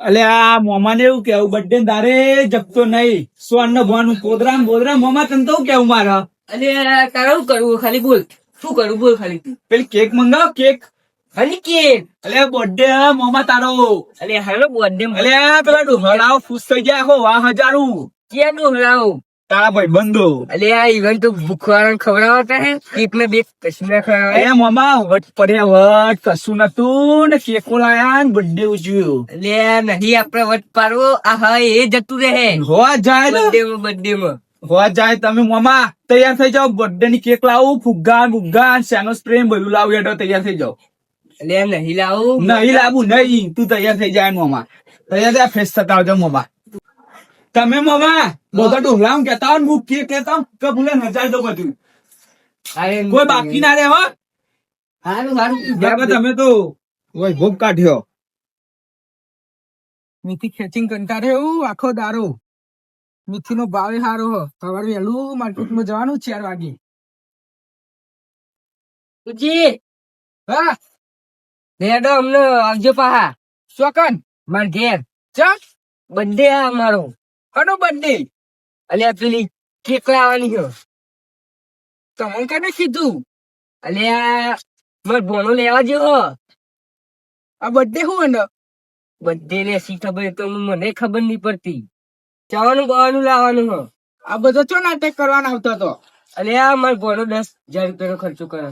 અલે આ મોમા ને એવું કેવું બર્થડે તારે જપતો નહીં. સોન નો ભવાનું પોદરામ બોદરામ મોમા તને તો કેવું મારે? અલે તારે શું કરવું? ખાલી બોલ. શું કરવું બોલ ખાલી પેલી કેક મંગાવ કેક? ખાલી કેક. અલે બર્થડે મોમા તારો. અલે હેલો બર્થડે અલે પેલા ડોહરાઓ ખુશ થઈ જાય આખો વાહ હજારું. ક્યાં ડોહરાઓ તારા ભાઈ બંધો. અલે આ ઇવેન્ટ તો ભૂખવાળા ખવડાવતા હે? કેક ને બે કશું ના ખવડાવે? એ મોમા વટ પડ્યા વટ કશું નતું ને કેકો લાયા ને બર્થડે ઉજવ્યું. અલે નહીં આપડે વટ પાડવો. આ હા એ જતું રહે. હોવા જાય બર્થડે માં બર્થડે માં. હોવા જાય તમે મોમા તૈયાર થઈ જાઓ બર્થડે ની કેક લાવું ફુગ્ગા ફુગ્ગા શેનો સ્પ્રે બધું લાવું એટલે તૈયાર થઈ જાઓ. અલે નહીં લાવું. નહીં લાવું નહીં તું તૈયાર થઈ જાય મોમા. તૈયાર થયા ફ્રેશ થતા આવજો મોમા. તમે મોમા બધા ડોહલા કેતા હોય ને હું કેક કેતા કે ભૂલે નચાઈ દો બધું. કોઈ બાકી ના રે હો. હારું હારું. બાબા તમે તો ઓય ભૂખ કાઢ્યો. મીઠી ખેંચીને કંટાળે એવું આખો દારો મીઠી નો ભાવે સારો હો. સવારે વહેલું માર્કેટમાં જવાનું ચાર વાગે. તુજી હા. નેડો અમને આવજો પાહા. ચોકન. માર ઘેર. ચા બંધે આ અમારો કનો બર્થડે અલ્યા પેલી કેક લાવવાની હો. તમને કને કીધું? અલ્યા માર બોનો લેવા જેવો આ બર્થડે શું એનો બર્થડે ને શી ખબર? તો મને ખબર નહીં પડતી. જવાનું બવાનું લાવવાનું હો. આ બધો ચો નાટક કરવાનો આવતો હતો અલ્યા માર ભોણો દસ હજાર રૂપિયાનો ખર્ચો કરે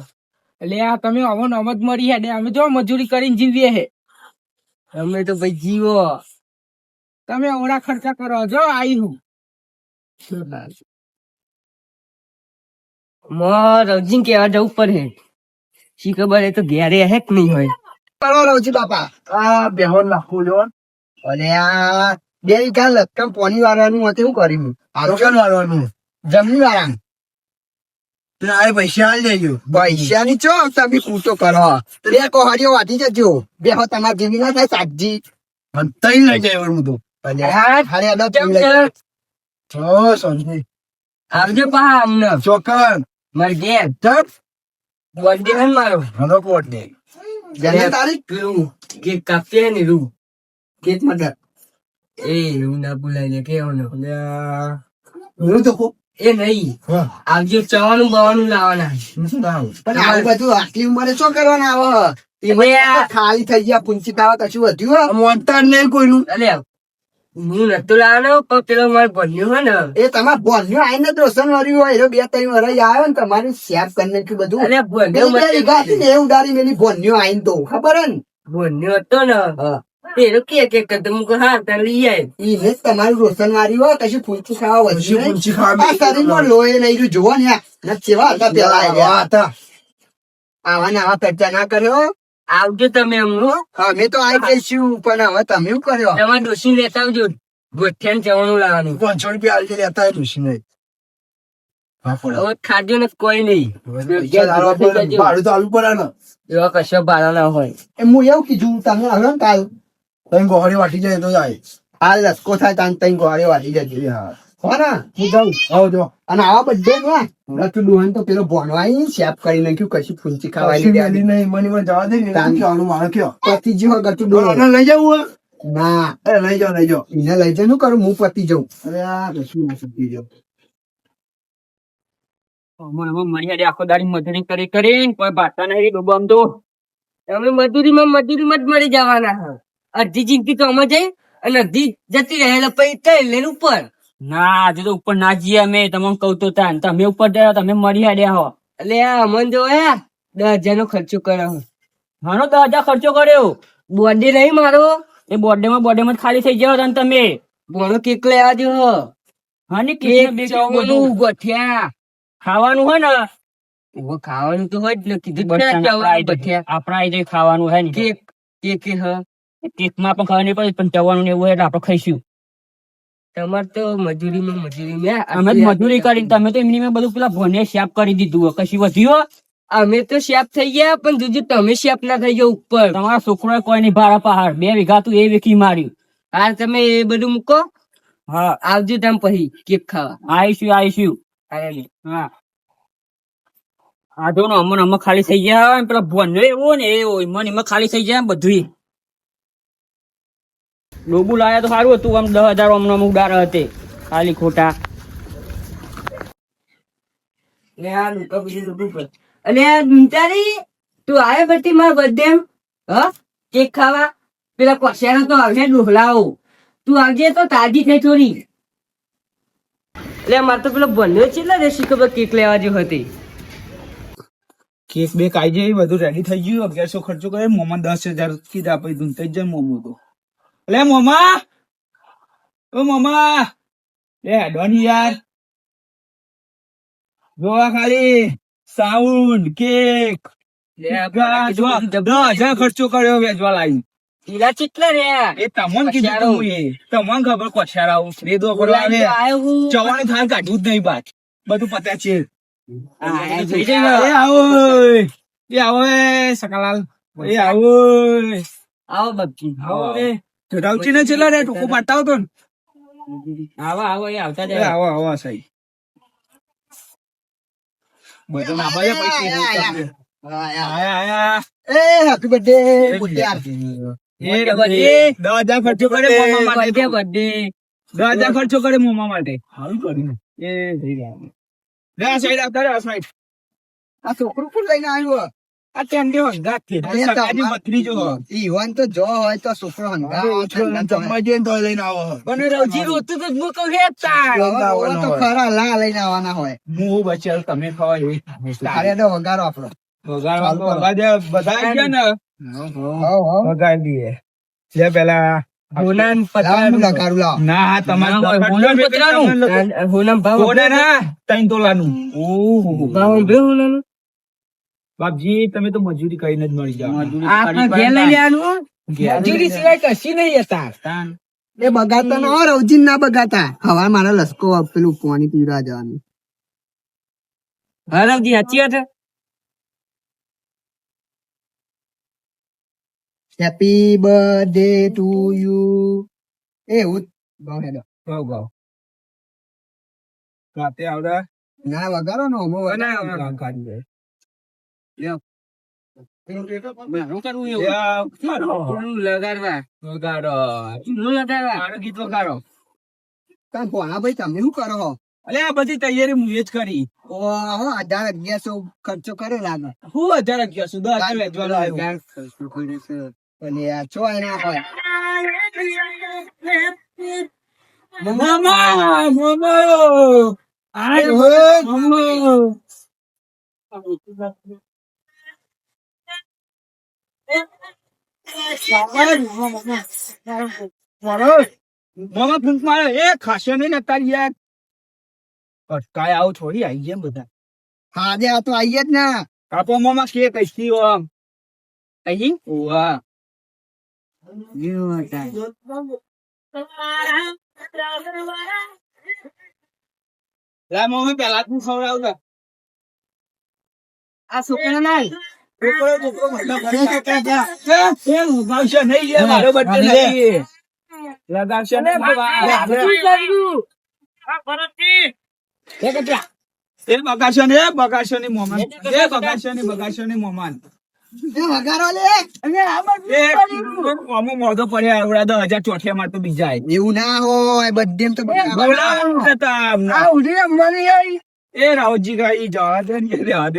એટલે આ તમે અમન અમદ મરી હેડે. અમે જો મજૂરી કરીને જીવીએ હે. અમે તો ભાઈ જીવો. તમે ઓળા ખર્ચા કરો જો આઈ હું. મોર રવજીન કેવા જવું પડે. શી ખબર એ તો ઘેરે હે કે નહીં હોય? કરો રવજી બાપા. આ બેહોન નાખું લ્યો. અને આ બે વીઘા લટકમ પોની વાળવાનું હતું શું કર્યું આરોગ્ય વાળવાનું જમીન વાળા આ પૈસા હાલ દેજો. પૈસા ની ચો તમે પૂછો કરો. બે કોહાડીઓ વાટી જજો. બેહો તમારી જીવી ના થાય શાકજી તઈ લઈ જાય હું તો આવજો પાહા અમને. ચોકન માર ઘેર બર્થડે હે ને મારો. કોટ દે. જન્મ તારીખ કેક કાપતે હે ને રૂ કેક મટર એ એવું ના બોલાય ને કેવું હું તો એ નહીં. આવજો ચવાનું બવાનું લાવવાના. પણ આવું બધું આટલી ઉંમરે શું કરવાના આવે? ખાલી થઈ ગયા પૂંચી તાવા કશું વધ્યું મોનતા નહીં કોઈનું. અલે હું નતો લાવવાનો પણ પેલો મારે ભણ્યો હે ને. એ તમારે બોલ્યો આઈને રોશન વર્યું હોય બે ત્રણ વર્ષ આવ્યો ને તમારું શેપ કરી નાખ્યું બધું. અલે બે ભણ્યો બે ને એ ઉડાડી મેલી બોન્યો આઈને તો ખબર હે ને? ભણ્યો હતો ને. પેલો કે કે મુક હા તને લઈ આય. તમારું રોશન વાળી હોય કશું ફૂલચી ખાવા વધ્યું નહીં. આ શરીરમાં લોહી નહીં જોવો ને કેવા હતા પેલા આયા. આવા ને આવા પેચા ના કર્યો. આવજો તમે હમણાં અમે તો આવી જઈશું પણ હવે તમે શું કર્યો? તમારે ડોસી લેતા આવજો. ગોઠિયાને જવાનું લાવવાનું. પાંચસો રૂપિયા આલી લેતા હોય ડોસી નહીં હવે ખાજો ને કોઈ નહીં. ભાડું તો આલુ પડે ને. એવા કશો ભાડા ના હોય. એ હું એવું કીધું તમે ને કાલ. તમે ગોળી વાટી જાય તો જાય. હાલ લસકો થાય તાન તઈ ગોળી વાટી જજો હો. આવજો અને આવા બધે ને ડોહન તો પેલો ભણવાઈ શેપ કરી નાખ્યું કશું ફૂંચી ખાવાની નહીં મને મને જવા દે તાન કહેવાનું મારે કયો? પતિ જીવો ગતું ડોહન લઈ જવું ના. અરે લઈ જાઓ લઈ જાઓ એને લઈ જાય શું કરું? હું પતિ જઉં. અરે આ કશું ના શકી જાઉં. અમન અમન મરી હેડે આખો દાડી મજૂરી કરી કરી કોઈ ભાતા નહીં ડૂબો આમ તો. તમે મજૂરીમાં મજૂરીમાં જ મળી જવાના. અડધી જિંદગી તો અમે જઈ અને અડધી જતી રહેલા પૈસા લેન ઉપર. ના આજે તો ઉપર ના જઈએ અમે. તમને કઉ તો તાન તમે ઉપર ગયા તમે મરી હેડ્યા હો. એટલે અમન જો હે દસ હજાર નો ખર્ચો કર્યો હાનો દસ હજાર ખર્ચો કર્યો? બોર્ડે નહીં મારો? એ બર્થડે માં બર્થડે માં ખાલી થઈ જાવ તાન તમે. ભણો કેક લેવા આવજો. હા ને કેક કેક ને બેક ને બધું. ચવનું ગોઠિયા. ખાવાનું હોય ને? ઓ ખાવાનું તો હોય જ ને. કીધું આપણા જાય. જાય ખાવાનું હે ને. કેક કેક હ. કેકમાં પણ ખાવાની પડે પણ ચવાનું ને એવું હોય એટલે આપણે ખાઈશું. તમાર તો મજૂરીમાં મજૂરી અમે જ મજૂરી કરીને તમે તો એમની મેં બધું પેલા ભોને શાપ કરી દીધું કશું વધ્યું અમે તો શેપ થઈ ગયા પણ જોજો તમે શેપ ના થઈ ગયા ઉપર. તમારા છોકરો કોઈ નહીં ભાડા પહાડ બે વીઘા તું એ વેખી માર્યું. હાલ તમે એ બધું મૂકો. હા. આવજો તમે પછી કેક ખાવા. આવીશું આવીશું. હા. આ જો ને અમને અમે ખાલી થઈ ગયા પેલા ભોન એવો ને એવો મને એમાં ખાલી થઈ જાય બધું ડોબુ લાયા તો સારું હતું આમ દસ હજાર અમને ઉડાર હતી. ખાલી ખોટા. ને આ લૂંટા બીજું ડોબુ પર અને આ લૂંટારી તું આવે બધી મારા બર્થડે હ? કેક ખાવા? પેલા કોશિયાનો તો આવશે ડોહલાઓ. તું આવજે તો તાજી થઈ થોડી. એટલે મારે તો પેલો બન્યો છે ને રેસી ખબર કેક લેવા જેવી હતી? કેક બેક આવી જાય બધું રેડી થઈ ગયું. અગિયારસો ખર્ચો કરે મોમાં દસ હજાર કીધા પછી ધૂન થઈ જાય મોમો તો. એટલે મોમા ઓ મોમા લે યાર. જોવા ખાલી સાઉન્ડ કેક ખર્ચો કર્યો વેચવા લાવી ઈલા ચેટલા રે એ તમને કીધું તું એ. તમને ખબર કોઠિયાર આવું. રેદો પર આવે ચવાણું થાળ કાઢવું જ નહીં બાદ. બધું પત્યા છે. એ આવો એ આવો સકાલાલ. એ આવો. આવો બબજી. આવો રે. રાવચી ને છેલ્લા રે ટોકો પાડતા ને. આવા આવો એ આવતા જાય. આવા આવા સાહેબ બધો ના ભાઈ પૈસા આયા આયા. એ હેપી બર્થડે પુત્યાર એ રબડી, દસ હજાર ખર્ચો કરે મોમા માટે. બર્થડે ખર્ચો કરે મોમા માટે. સારું કર્યું એ થઈ ગયા લે આ સાઈડ આવતા રે આ સાઈડ. આ છોકરું પણ લઈને આવ્યો? આ ટેન્ડે હંગાતથી અરે બત્રી જો ઈવન તો જો હોય તો છોકરો જમવા જઈને તો લઈને આવો. પણ રવજી રોતું તો હું કહું હે તાર હંગા તો ખરા લા લઈને આવવાના હોય. હું બચેલ તમે ખાવા એવી તારે તો વગાડો આપણો. વગાડવા તો બધા આવી ને? હો હો. વગાડી દઈએ લે પેલા હોનાન લાવ લગાડું લાવ. ના તમારે ના પતરાનું. હોનાન ભાવ કોને ના ત્રણ તોલાનું. ઓહો. ભાવ બે હોનાનું બાપજી તમે તો મજૂરી કરીને જ મળી લેવાનું મજૂરી સિવાય કશી નહીં હતા એ બગાતા ના રવજીન રવજી ના બગાતા. હવા મારા લસકો પેલું પાણી પીવા જવાનું. હરવજી સાચી વાત હેપી બર્થડે ટુ યુ એવું જ. ગાઓ હેડો. ગાવ ગાવ. રાતે આવડા. ના વગાડો નો અમો વગાડો. તમે શું કરો અલે આ બધી તૈયારી હું એ જ કરી. ઓહો હજાર અગિયારસો ખર્ચો કર્યો લાગે હું હજાર અગિયાર સુધી હજાર વેચવાનો આવ્યો. અને આ છો એના હોય મામા મામા આય હો મામા ફૂંક મારે ને આવું આ તો ના પેલા તું ખવડાવતા આ છોકરા નાય એ, એ લગાવશે નહીં મારો નહીં. એ એ મોમાન. એ મોમાન. એ એ પડ્યા આવડા દસ હજાર ચોથિયા માં તો બીજા એવું ના હોય બધે તો બોલાવો ને ઉડી રમવાની આવી એ રાવજી ગાઈ જવા દે ને રહેવા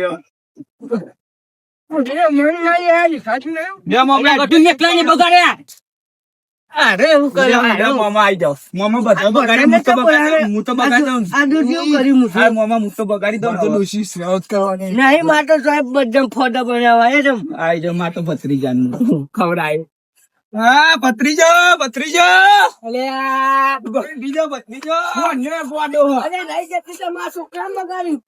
ખવડાય. હા ભત્રીજો ભત્રીજો. અલે આ. ભત્રીજો. અરે લઈ જતી તો મારા છોકરા બગાડ્યું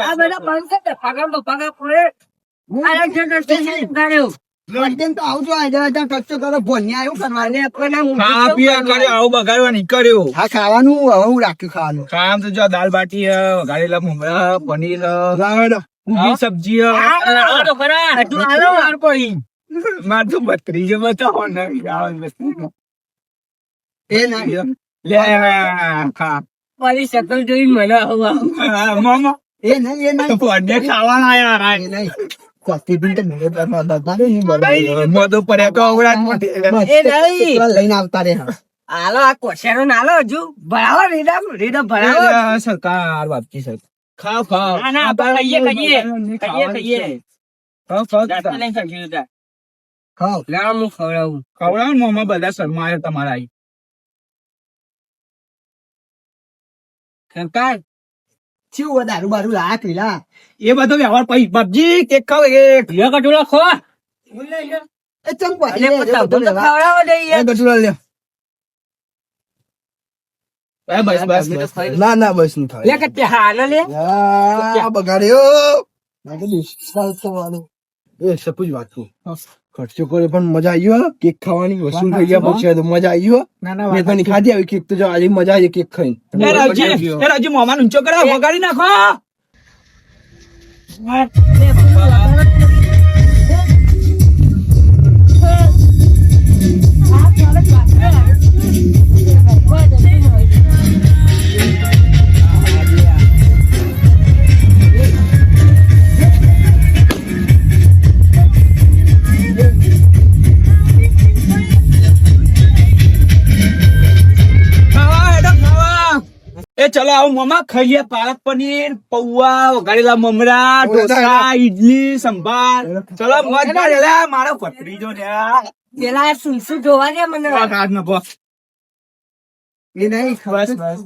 આ બધા પાંચસો પડે પનીર લે. ખા. મારી શકલ જોઈ મને હવા હા, મામા. એ નહીં એ નહીં. પડે ખાવાના યાર એ નહીં. કોફી પીને તો મને તો દાદા ને ઈ બનાવી. મોઢું પડ્યા તો અવળા એ નહીં. લઈને આવતા રે હાલો આ કોશિયારો નાલો હજુ. ભરાવો રીડા રીડા ભરાવો. સરકાર બાપજી સર ખાવ ખાવ. ના, ના, આપણે. ખાવ ખાવ લઈને હું ખવડાવું. ખવડાવો ને બધા શરમાય તમારા આઈ. સરકાર ચેવું હોય દારૂ બારું લાયા પીલા એ બધો વ્યવહાર પછી પબજી કે ખાવ એક. લ્યો કટોરા ખો. એ ચમ પાછી એટલે લે, તો લેવા. દે યાર. ગટુલા લ્યો. બસ બસ ના ના બસ લે કે તે લે. બગાડ્યો. થવાનું. એ સપુજ વાત કહું. ખર્ચો કર્યો પણ મજા આવી ગયો કેક ખાવાની વસૂલ થઈ ગયા પછી તો મજા આવી ના મેં તો ખાધી આવી કેક તો જો આજે મજા આવી કેક ખાઈ એ રાવજી એ રાવજી મોમાં ઊંચો કરો વગાડી નાખો. ખાવા એ ચલો આવો મમા ખાઈએ. પાલક પનીર પૌવા વઘારેલા મમરા ઢોસા ઈડલી સંભાર. ચલો મોજ મારેલા મારો પથરી જો ને પેલા શું શું જોવા દે મને. આ કાઢ નાખો. એ નહીં બસ બસ.